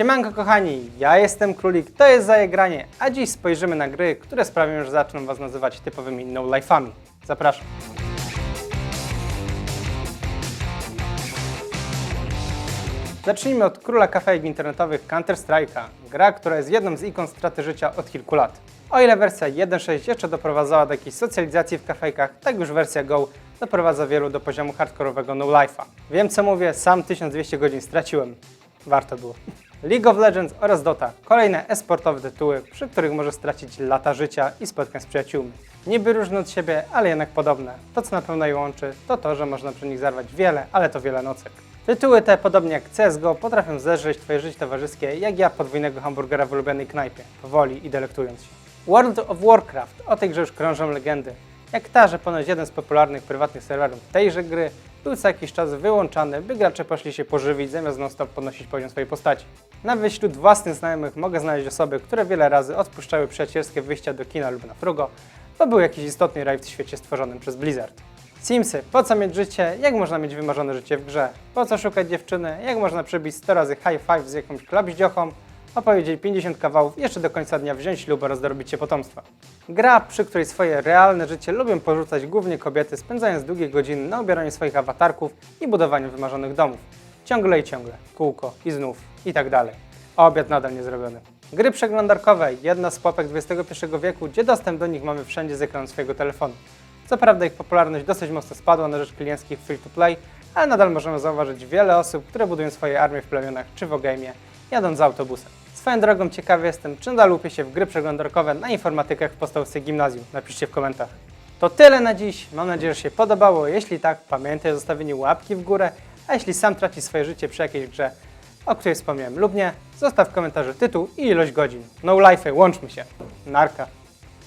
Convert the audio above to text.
Siemanko kochani, ja jestem Królik, to jest Zajegranie, a dziś spojrzymy na gry, które sprawią, że zaczną Was nazywać typowymi no-life'ami. Zapraszam. Zacznijmy od króla kafejek internetowych Counter-Strike'a, gra, która jest jedną z ikon straty życia od kilku lat. O ile wersja 1.6 jeszcze doprowadzała do jakiejś socjalizacji w kafejkach, tak już wersja Go doprowadza wielu do poziomu hardkorowego no-life'a. Wiem co mówię, sam 1200 godzin straciłem. Warto było. League of Legends oraz Dota, kolejne esportowe tytuły, przy których możesz stracić lata życia i spotkań z przyjaciółmi. Niby różne od siebie, ale jednak podobne. To co na pewno je łączy, to to, że można przy nich zarwać wiele, ale to wiele nocek. Tytuły te, podobnie jak CSGO, potrafią zeżreć Twoje życie towarzyskie, jak ja podwójnego hamburgera w ulubionej knajpie, powoli i delektując się. World of Warcraft, o tej grze już krążą legendy. Jak ta, że ponoć jeden z popularnych prywatnych serwerów tejże gry był co jakiś czas wyłączany, by gracze poszli się pożywić zamiast non-stop podnosić poziom swojej postaci. Nawet wśród własnych znajomych mogę znaleźć osoby, które wiele razy odpuszczały przyjacielskie wyjścia do kina lub na frugo, bo był jakiś istotny raj w świecie stworzonym przez Blizzard. Simsy, po co mieć życie, jak można mieć wymarzone życie w grze? Po co szukać dziewczyny, jak można przebić 100 razy high five z jakąś klapździochą, opowiedzieć 50 kawałów jeszcze do końca dnia wziąć ślub oraz się potomstwa. Gra, przy której swoje realne życie lubią porzucać głównie kobiety, spędzając długie godziny na ubieraniu swoich awatarków i budowaniu wymarzonych domów. Ciągle i ciągle, kółko i znów i tak dalej. A obiad nadal nie zrobiony. Gry przeglądarkowe, jedna z pułapek XXI wieku, gdzie dostęp do nich mamy wszędzie z ekranu swojego telefonu. Co prawda ich popularność dosyć mocno spadła na rzecz klienckich free-to-play, ale nadal możemy zauważyć wiele osób, które budują swoje armie w plemionach czy w Ogame'ie, jadąc autobusem. Swoją drogą ciekawy jestem, czy nadal łupie się w gry przeglądarkowe na informatykach w podstawce gimnazjum. Napiszcie w komentarzach. To tyle na dziś. Mam nadzieję, że się podobało. Jeśli tak, pamiętaj o zostawieniu łapki w górę, a jeśli sam tracisz swoje życie przy jakiejś grze, o której wspomniałem lub nie, zostaw w komentarzu tytuł i ilość godzin. No life, łączmy się. Narka.